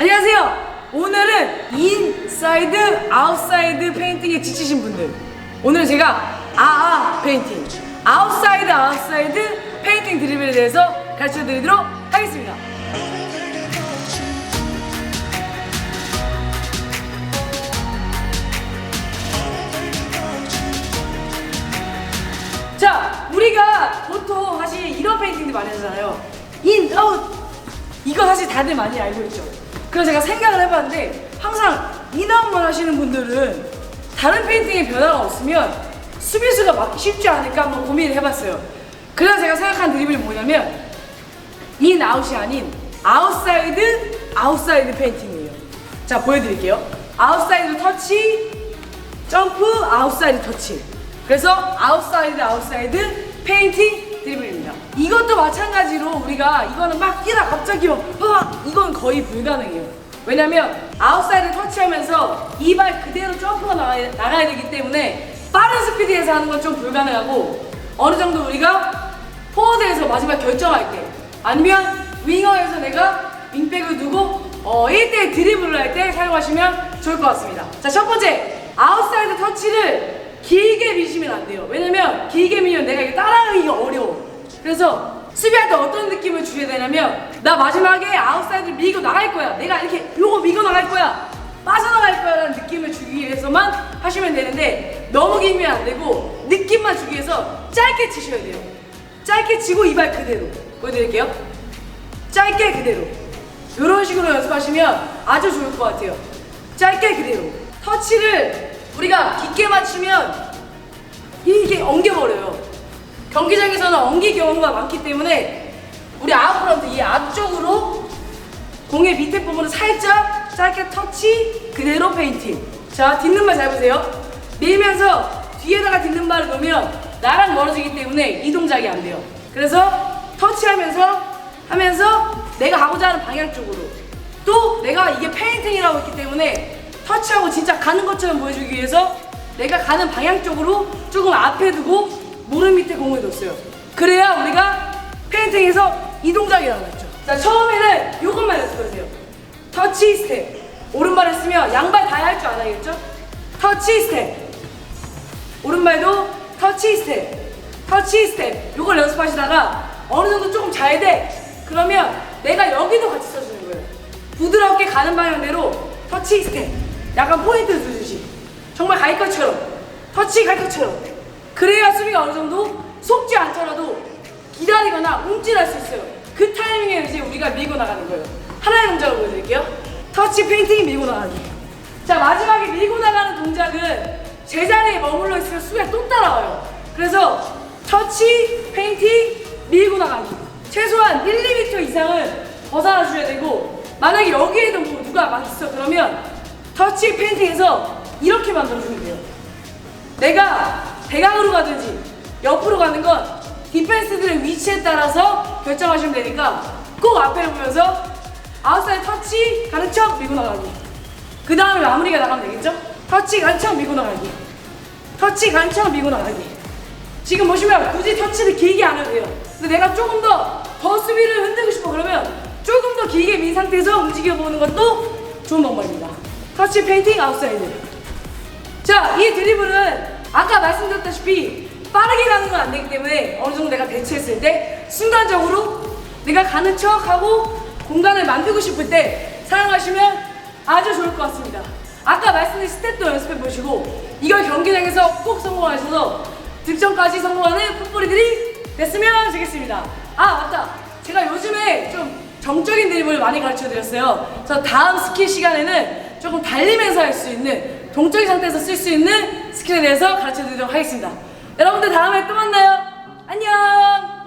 안녕하세요. 오늘은 인사이드, 아웃사이드 페인팅에 지치신 분들. 오늘은 제가 아아 페인팅, 아웃사이드, 아웃사이드 페인팅 드리블에 대해서 가르쳐 드리도록 하겠습니다. 자, 우리가 보통 사실 이런 페인팅들 많이 하잖아요. 인, 아웃. 이거 사실 다들 많이 알고 있죠. 그래서 제가 생각을 해봤는데 항상 인아웃만 하시는 분들은 다른 페인팅에 변화가 없으면 수비수가 맞기 쉽지 않을까 한번 고민을 해봤어요. 그래서 제가 생각한 드리블이 뭐냐면 인, 아웃이 아닌 아웃사이드, 아웃사이드 페인팅이에요. 자, 보여드릴게요. 아웃사이드 터치, 점프 아웃사이드 터치 그래서 아웃사이드 아웃사이드 페인팅 드리블입니다 이것도 마찬가지로 우리가 이거는 막 뛰다 갑자기 막 아, 이건 거의 불가능해요 왜냐면 아웃사이드 터치하면서 이 발 그대로 점프가 나가야, 나가야 되기 때문에 빠른 스피드에서 하는 건 좀 불가능하고 어느 정도 우리가 포워드에서 마지막 결정할 때 아니면 윙어에서 내가 윙백을 두고 어, 1대1 드리블을 할 때 사용하시면 좋을 것 같습니다. 자, 첫 번째. 아웃사이드 터치를 길게 미시면 안 돼요. 왜냐면 길게 미면 내가 이거 따라가기가 어려워. 그래서 수비할 때 어떤 느낌을 주셔야 되냐면 나 마지막에 아웃사이드 밀고 나갈 거야. 내가 이렇게 요거 밀고 나갈 거야. 빠져나갈 거야 라는 느낌을 주기 위해서만 하시면 되는데 너무 길면 안 되고 느낌만 주기 위해서 짧게 치셔야 돼요. 짧게 치고 이 발 그대로 보여드릴게요. 짧게 그대로 이런 식으로 연습하시면 아주 좋을 것 같아요. 짧게 그대로 터치를 우리가 깊게 맞추면 이게 엉겨버려요. 경기장에서는 엉기 경우가 많기 때문에 우리 아웃프런트 이 앞쪽으로 공의 밑에 부분을 살짝 짧게 터치 그대로 페인팅. 자 딛는 발 잘 보세요. 밀면서 뒤에다가 딛는 발을 놓으면 나랑 멀어지기 때문에 이 동작이 안 돼요. 그래서 터치하면서 하면서 내가 가고자 하는 방향 쪽으로 또 내가 이게 페인팅이라고 했기 때문에 터치하고 진짜 가는 것처럼 보여주기 위해서 내가 가는 방향 쪽으로 조금 앞에 두고 무릎 밑에 공을 뒀어요. 그래야 우리가 페인팅에서 이 동작이 나왔죠. 자 처음에는 이것만 연습해주세요. 터치 스텝 오른발을 쓰면 양발 다 할 줄 알아야겠죠? 터치 스텝 오른발도 터치 스텝 터치 스텝 이걸 연습하시다가 어느 정도 조금 잘 돼 그러면 내가 여기도 같이 써주는 거예요 부드럽게 가는 방향대로 터치 스텝 약간 포인트 주듯이 정말 갈 것처럼 터치 갈 것처럼. 그래야 수비가 어느 정도 속지 않더라도 기다리거나 움찔할 수 있어요. 그 타이밍에 이제 우리가 밀고 나가는 거예요. 하나의 동작을 보여드릴게요. 터치 페인팅 밀고 나가기. 자 마지막에 밀고 나가는 동작은 제자리에 머물러 있으면 수비가 또 따라와요. 그래서 터치 페인팅 밀고 나가기. 최소한 1, 2m 이상을 벗어나 주셔야 되고 만약에 여기에도 뭐 누가 막 있어 그러면 터치 페인팅에서 이렇게 만들어주면 돼요. 내가 대각으로 가든지 옆으로 가는 건 디펜스들의 위치에 따라서 결정하시면 되니까 꼭 앞에 보면서 아웃사이드 터치 가는 척 밀고 나가기. 그 다음에 마무리가 나가면 되겠죠? 터치 가는 척 밀고 나가기. 터치 가는 척 밀고 나가기. 지금 보시면 굳이 터치를 길게 안 해도 돼요. 근데 내가 조금 더 더 수비를 흔들고 싶어 그러면 조금 더 길게 민 상태에서 움직여보는 것도 좋은 방법입니다 터치 페인팅 아웃사이드 자, 이 드리블은 아까 말씀드렸다시피 빠르게 가는 건 안 되기 때문에 어느 정도 내가 대체했을 때 순간적으로 내가 가는 척하고 공간을 만들고 싶을 때 사용하시면 아주 좋을 것 같습니다. 아까 말씀드린 스텝도 연습해 보시고 이걸 경기장에서 꼭 성공하셔서 득점까지 성공하는 풋볼이들이 됐으면 좋겠습니다. 아 맞다. 제가 요즘에 좀 정적인 드리블을 많이 가르쳐 드렸어요. 그래서 다음 스킬 시간에는 조금 달리면서 할 수 있는 동적인 상태에서 쓸 수 있는 스킬에 대해서 가르쳐 드리도록 하겠습니다. 여러분들 다음에 또 만나요. 안녕.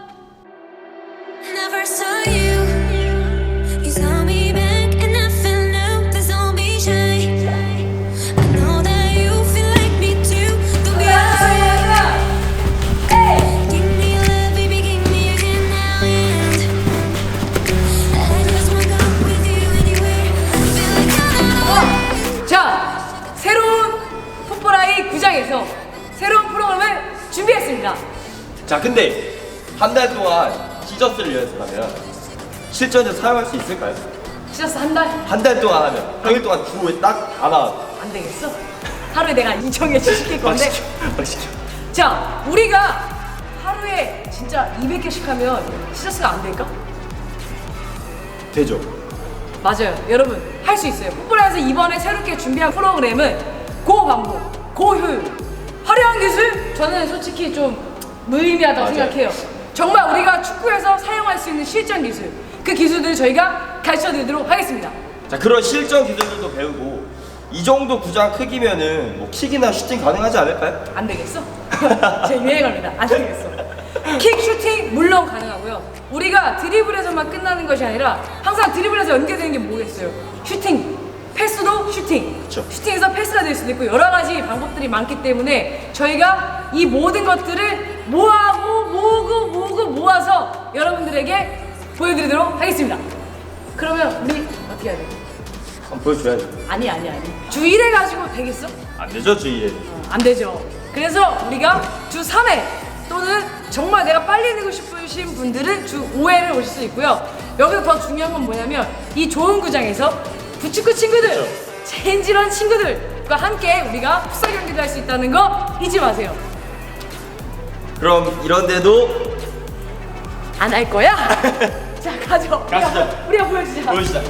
자 근데 한 달 동안 티저스를 연습하면 실전에서 사용할 수 있을까요? 시저스 한 달? 한 달 동안 하면 평일 동안 주호에 딱다 나와. 안 되겠어? 하루에 내가 이정에 시킬 건데. 막 시켜. 자 우리가 하루에 진짜 200개씩 하면 시저스가 안 될까? 되죠. 맞아요 여러분 할 수 있어요 풋볼에서 이번에 새롭게 준비한 프로그램은 고반복 고효율 화려한 기술 저는 솔직히 좀 무의미하다고 맞아요. 생각해요 정말 우리가 축구에서 사용할 수 있는 실전 기술 그 기술들을 저희가 가르쳐 드리도록 하겠습니다 자 그런 실전 기술들도 배우고 이 정도 구장 크기면은 뭐 킥이나 슈팅 가능하지 않을까요? 안 되겠어? 제 유행어입니다. 안 되겠어. 킥 슈팅 물론 가능하고요. 우리가 드리블에서만 끝나는 것이 아니라 항상 드리블에서 연계되는 게 뭐겠어요? 슈팅. 패스도 슈팅. 그쵸. 슈팅에서 패스가 될 수도 있고 여러 가지 방법들이 많기 때문에 저희가 이 모든 것들을 모아고 모으고 모으고 모아서 여러분들에게 보여드리도록 하겠습니다. 그러면 우리 어떻게 해야 돼? 한번 보여줘야죠. 아니 아니 아니. 주 1회 가지고 되겠어? 안 되죠 주위에. 어, 안 되죠. 그래서 우리가 주 3회 또는 정말 내가 빨리 내고 싶으신 분들은 주 5회를 오실 수 있고요. 여기서 더 중요한 건 뭐냐면 이 좋은 구장에서 부축구 친구들, 그렇죠. 젠지런 친구들과 함께 우리가 풋살 경기도 할 수 있다는 거 잊지 마세요. 그럼 이런데도 안 할 거야? 자 가죠. 우리가, 우리가 보여주자. 보여주자.